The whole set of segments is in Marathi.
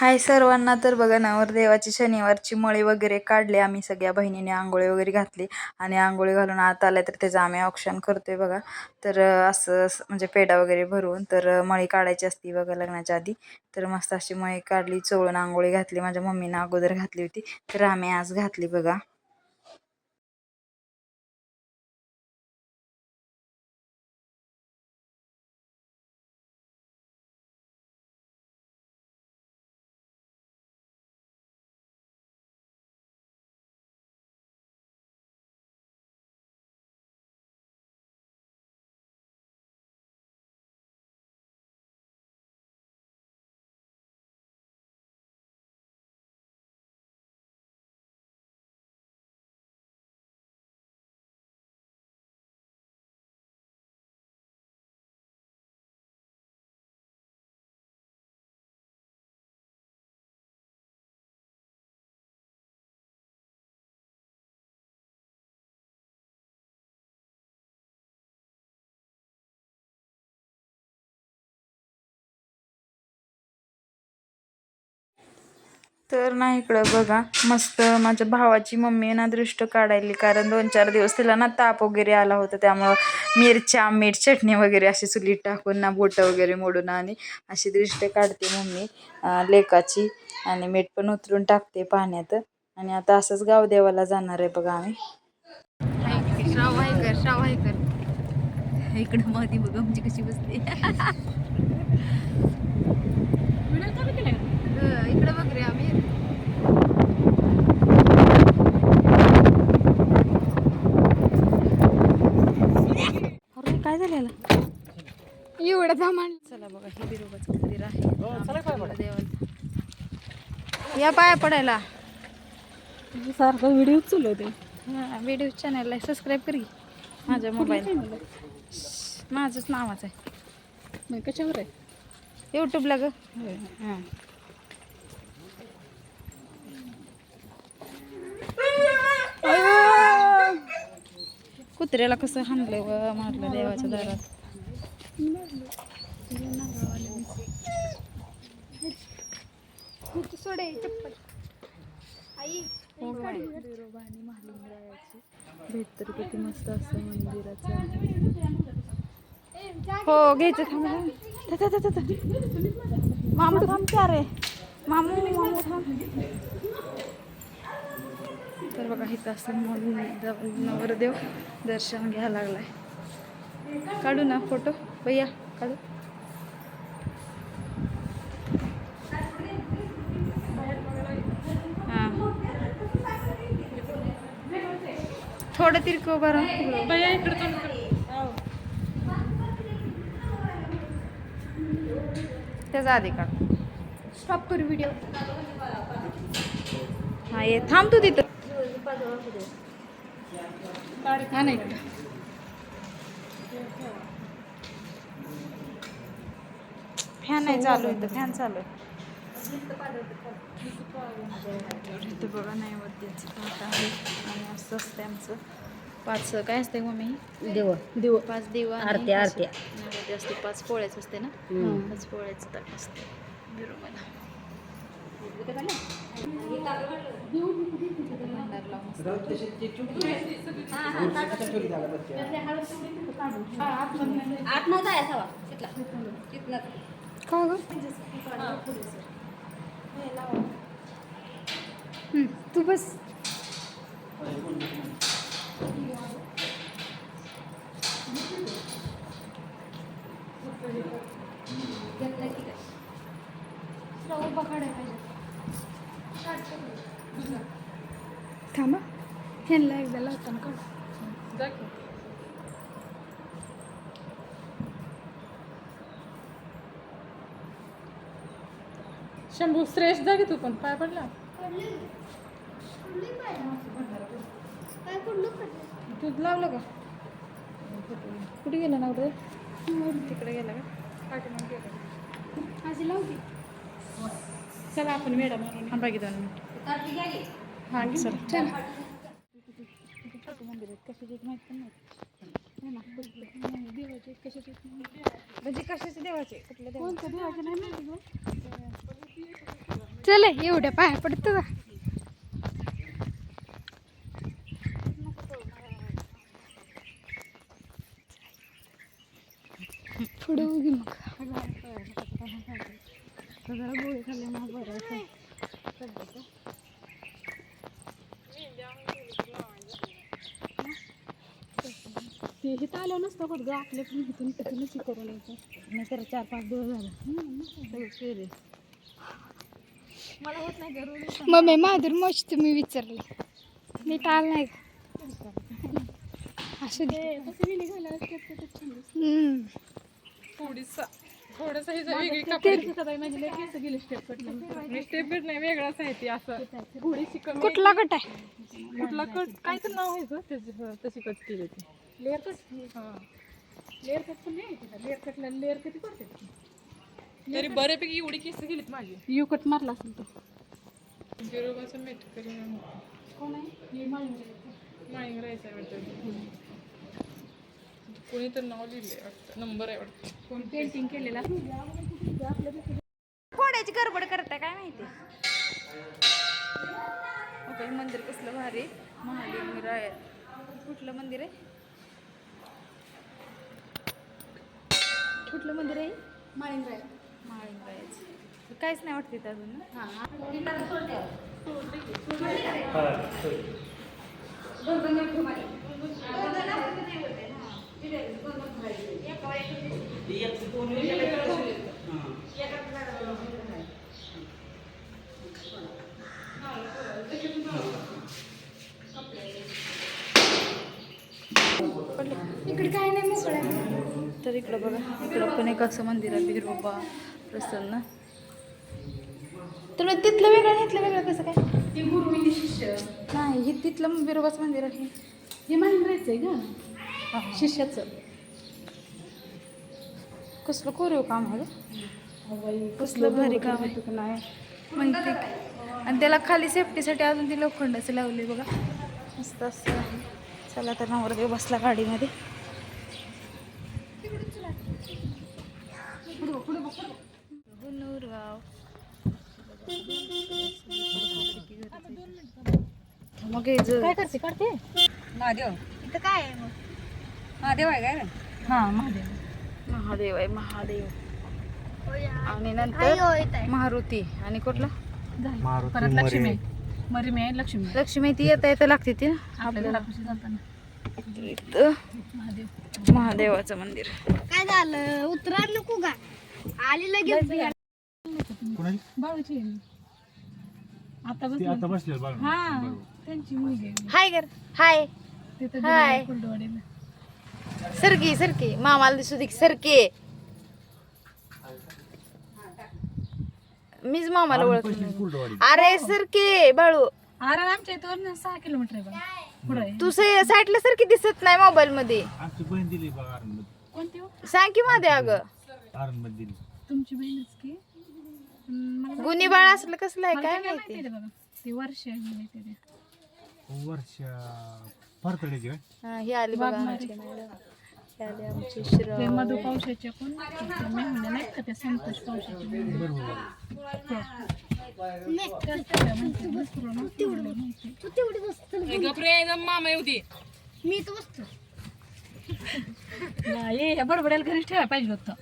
हाय सर्वांना तर बघा ना देवाची शनिवारची मळी वगैरे काढली आम्ही सगळ्या बहिणीने आंघोळी वगैरे घातली आणि आंघोळी घालून आत आल्या तर त्याचं आम्ही औक्षण करतोय बघा. तर असं म्हणजे पेढा वगैरे भरून तर मळी काढायची असती बघा लग्नाच्या आधी. तर मस्त अशी मळी काढली चोळून आंघोळी घातली माझ्या मम्मीनं अगोदर घातली होती. तर आम्ही आज घातली बघा. तर ना इकडं बघा मस्त माझ्या भावाची मम्मी ना दृष्ट काढायली. कारण दोन चार दिवस तिला ना ताप वगैरे आला होता त्यामुळं मिरच्या मीठ चटणी वगैरे अशी चुलीत टाकून ना बोटं वगैरे मोडून आणि अशी दृष्ट काढते मम्मी लेकाची. आणि मीठ पण उतरून टाकते पाण्यात. आणि आता असंच गाव देवाला जाणार आहे बघा आम्ही. श्राव इकडे मध्ये बघ आमची कशी बसते इकडे बघ रे आम्ही अरे काय झालेलं एवढं सामान चला बघा हे बिरोबाचं मंदिर आहे. देवाला या पाया पडायला. सारखा व्हिडिओ चालवते व्हिडिओ चॅनलला सबस्क्राईब करी माझ्या मोबाईल माझंच नावाचं आहे. मग कशावर आहे? यूट्यूबला ग. हां. कुत्र्याला कसं हाणलंय व मारलं देवाच्या दारात. सोडे चप्पल. आई आणि महालिंगरायाची. भेट तर किती मस्त असं मंदिराचं. आहे. हो घ्यायचं थांब. मामा थांब त्या रे. मामू मामू थांब. तर बघा इथं असं म्हणून नवरदेव दर्शन घ्यायला लागलाय. काढू ना फोटो भैया काढू हां थोडं तिरकं बरं त्याचा आधी काढ. स्टॉप करू व्हिडिओ हा ये. थांब तू तिथं. हा नाही फॅन नाही चालू इथं. फॅन चालू आहे. तर इथं बघा नैवेद्याचं ताट आहे आणि असं असते आमचं. पाच काय असते मम्मी? देव. देव. पाच दिवा आणि आरत्या, आरत्या. नैवेद्य असते पाच पोळ्याच असते ना. पाच पोळ्याचं ताट असते बिरोबाला का ग? तू बस उभा काढायला पाहिजे थांबा ह्यांना एकदा लावताना काढ शंभू श्रेष्ठ जागे तू पण. पाय पडला. तू लावलं का? कुठे गेला ना तिकडे गेला का? लावते. चला आपण मारून थांबा की दोन मिनिट. हा चल. चल. कशाची माहिती पण नाही देवाचे कशाचे म्हणजे कशाचे देवाचे? कुठल्या देवाचे? देवाचं नाही माहिती? चल एवढ्या पाया पडतो का पुढे उगी मग ते हे आलं नसतं बघ ग आपल्या पण इथून तिथूनच हे करून यायचं. नाही तर चार पाच दिवस झालं. केले मला होत नाही गरज मम्मी माधुर मोच तुम्ही विचारले. नीट आलं नाही का? असू दे. हम्म. थोडीसा थोडंसं हे वेगळी कापड. माझी लई केस गेले स्टेप कटलं मी स्टेप कट नाही वेगळाच आहे ते असं. थोडीशी कमी. कुठला गट आहे? कुठला कट काय तर नाव आहे त्याची तशी कट केली ती लेअर कट हां. लेअर कट पण नाही लेअर कटला लेअर कधी करते. तरी बऱ्यापैकी एवढी केस गेलीत माझी यू कट मारला असेल तो गिरोबाचं मेट करी कोण आहे? माळिंग राहायचं आहे वाटतं. कोणी तर नाव वाटतं. नंबर आहे वाटतं. कोण? पेंटिंग केलेला फोडायची गडबड करताय काय माहिती? ओके मंदिर कसलं भारी महादेव राय कुठलं मंदिर आहे? कुठलं मंदिर आहे? माळिंग माळिंबायचं काहीच नाही वाटते इथं अजून ना? इकडे काय नाही मोकळं आहे. इकडं बघा इकडं पण एक असं मंदिर आहे बिरोबा प्रसन्न. तर मग तिथलं वेगळं इथलं वेगळं कसं काय? ती गुरुविनी शिष्य. नाही हे तिथलं बिरोबाचं मंदिर आहे. हे माहीत राहायचंय का? शिष्याचं. कसलं कोरीव काम आहे? कसलं भारी काम आहे. का नाही. म्हणते आणि त्याला खाली सेफ्टीसाठी अजून ती लोखंडाचे लावले बघा. मस्त असं आहे. चला तर नवरदेव बसला गाडीमध्ये. मग हे जर काय करते? काढते? महादेव. इथं काय आहे मग? महादेव आहे काय हां महादेव. महादेव आहे महादेव. आणि नंतर मारुती. आणि कुठला? परत लक्ष्मी. आहे. मरिमी आहे लक्ष्मी. आहे. लक्ष्मी ती येता येता लागते ती ना? आपल्या घरापाशी जाताना. तर इथं महादेव. महादेवाचं मंदिर. काय झालं? उतरा नको का आली लगेच. बाळूची आहे. आता बस आता बसले बघ हा त्यांची मुलगी आहे. हाय कर हाय. तिथं हाय. सरकी सरकी. मामाला दिसू दे की सरकी. मीच मामाला. कुलडवाडी. अरे सरकी बाळू. आरण आमच्या इथं सहा किलोमीटर आहे बघा. पुढं आहे. तू से- साईडला सरकी दिसत नाही मोबाईल मध्ये आमची बहीण दिली बघ आरणमध्ये कोणती हो? सांग की मध्ये अगं. आरणमध्ये दिली. तुमची बहीणच की? गुन्हे बाळ असलं कसलं आहे? काय माहिती? ती वर्ष हे. वर्षा काय? हा, ही आली बघा. वाघमारे. आमची मॅडम. ही आली आमची ते श्र मधु कोण नाहीत का संतोष. बरोबर तू मी तर बसतो नाही या बडबड्याला घरीच ठेवायला पाहिजे होतं.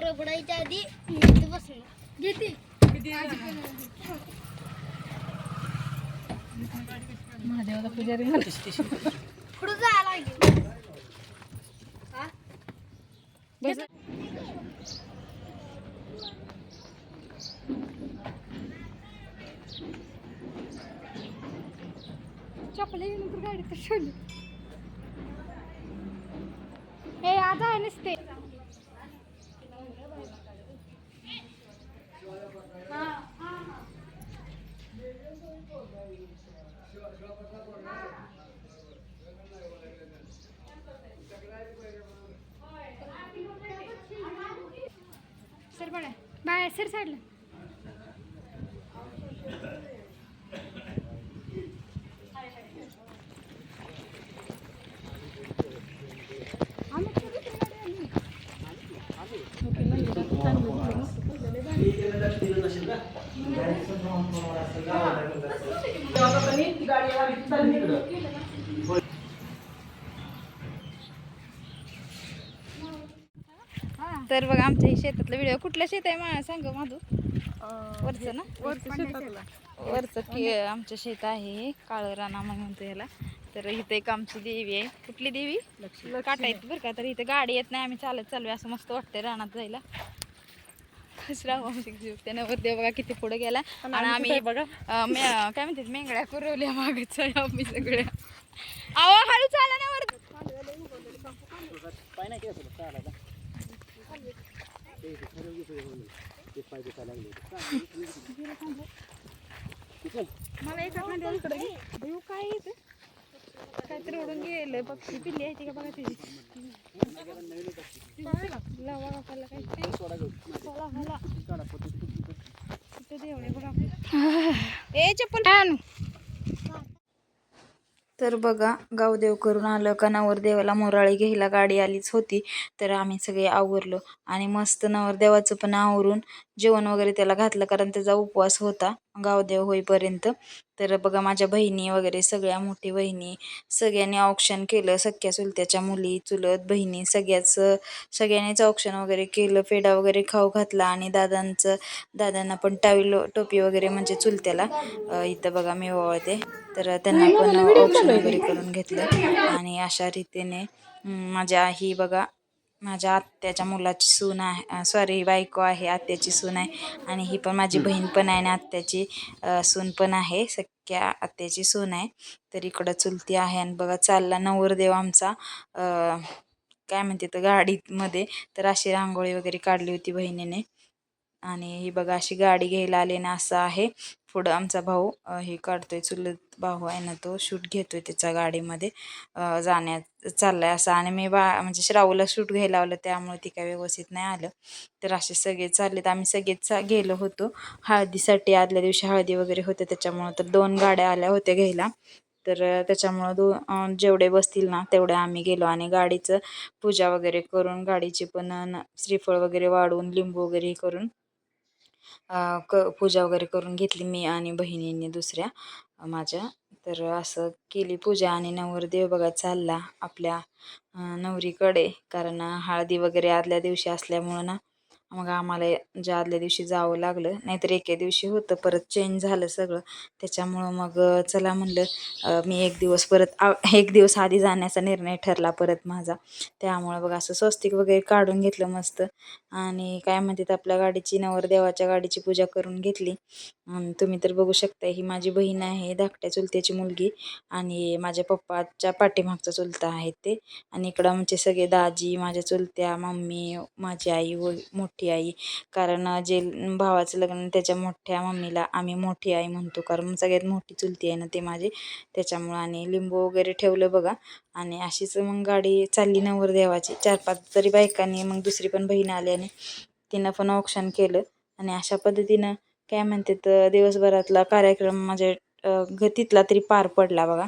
बडबडायच्या आधी मी इथं बसलो घेते महादेवाला पुजारी पुढे जायला हा? चपले नंतर गाडी तर ठेवली. हे आज आहे नसते. सर बडा बाय सर साईडला तर बघा आमच्या हे शेतातला व्हिडिओ कुठल्या शेत आहे मा सांग माधू. वरचं ना? वरचं की आमचं शेत आहे हे काळं राणा म्हणून म्हणतो याला. तर इथे एक आमची देवी आहे. कुठली देवी? काटा येत बरं का? तर इथे गाडी येत नाही आम्ही चालत चालू असं मस्त वाटतंय रानात जायला. बघा किती पुढे गेला. आणि आम्ही बघा. काय म्हणतात मेंगड्या पुरवल्या मागच आहे आम्ही सगळ्या आवा हळू चाला ना वर. मला एका खांद्याला इकडे काय आहे काहीतरी उडून गेलं पक्षी पिल्ली आहे ती का बघा तिची. लावा काय? चला, हाला. बघा. ए चप्पल. आणू. तर बघा गावदेव करून आलं. का नवरदेवाला मोराळी घ्यायला गाडी आलीच होती. तर आम्ही सगळे आवरलो. आणि मस्त नवरदेवाचं पण आवरून जेवण वगैरे त्याला घातलं कारण त्याचा उपवास होता. गावदेव होईपर्यंत. तर बघा माझ्या बहिणी वगैरे सगळ्या मोठी बहिणी सगळ्यांनी ऑप्शन केलं सख्या चुलत्याच्या मुली चुलत बहिणी सगळ्याच सगळ्यांनीच ऑप्शन वगैरे केलं पेढा वगैरे खाऊ घातला आणि दादांचं दादांना पण टावील टोपी वगैरे म्हणजे चुलत्याला इथं बघा मी ओवाळते. तर त्यांना पण ऑप्शन वगैरे करून घेतलं. आणि अशा रीतीने माझ्या ही बघा माझ्या आत्याच्या मुलाची सून आहे सॉरी बायको आहे आत्याची सून आहे. आणि ही पण माझी बहीण पण आहे आणि आत्याची सून पण आहे सख्या आत्याची सून आहे. तर इकडं चुलती आहे आणि बघा चालला नवरदेव आमचा काय म्हणते तर गाडीमध्ये. तर अशी रांगोळी वगैरे काढली होती बहिणीने. आणि ही बघा अशी गाडी घ्यायला आले ना असं आहे. पुढं आमचा भाऊ हे हे काढतोय चुलत भाऊ आहे ना तो शूट घेतोय त्याच्या गाडीमध्ये जाण्या जाण्यात चाललाय असं. आणि मी बा म्हणजे श्रावूला शूट घ्यायला लावलं त्यामुळे ती काय व्यवस्थित नाही आलं. तर असे सगळे चाललेत. आम्ही सगळेच गेलो होतो. हळदीसाठी आदल्या दिवशी हळदी वगैरे होते त्याच्यामुळं तर दोन गाड्या आल्या होत्या घ्यायला. तर त्याच्यामुळं दो जेवढे बसतील ना तेवढे आम्ही गेलो. आणि गाडीचं पूजा वगैरे करून गाडीची पण न- श्रीफळ वगैरे वाढवून लिंबू वगैरे करून क पूजा वगैरे करून घेतली मी आणि बहिणींनी दुसऱ्या माझ्या. तर असं केली पूजा आणि नवरदेव बघा चालला आपल्या नवरीकडे. कारण हळदी वगैरे आदल्या दिवशी असल्यामुळं ना मग आम्हाला ज्या आदल्या दिवशी जावं लागलं नाहीतर एके दिवशी होतं परत चेंज झालं सगळं. त्याच्यामुळं मग चला म्हणलं मी एक दिवस परत आ एक दिवस आधी जाण्याचा निर्णय ठरला परत माझा. त्यामुळं बघ असं स्वस्तिक वगैरे काढून घेतलं मस्त. आणि काय म्हणतात आपल्या गाडीची नवरदेवाच्या गाडीची पूजा करून घेतली. तुम्ही तर बघू शकता ही माझी बहीण आहे धाकट्या चुलत्याची मुलगी. आणि माझ्या पप्पाच्या पाठीमागचा चुलता आहे ते. आणि इकडं आमचे सगळे दाजी माझ्या चुलत्या मम्मी माझी आई व मोठी मोठी आई. कारण जे भावाचं लग्न त्याच्या मोठ्या मम्मीला आम्ही मोठी आई म्हणतो. कारण सगळ्यात मोठी चुलती आहे ना ते माझी. त्याच्यामुळं आणि लिंबू वगैरे ठेवलं बघा. आणि अशीच मग गाडी चालली नवरदेवाची चार पाच तरी बायकांनी मग दुसरी पण बहीण आली आणि तिनं पण औक्षण केलं. आणि अशा पद्धतीनं काय म्हणते तर दिवसभरातला कार्यक्रम म्हणजे अ, गतीतला तरी पार पडला बघा.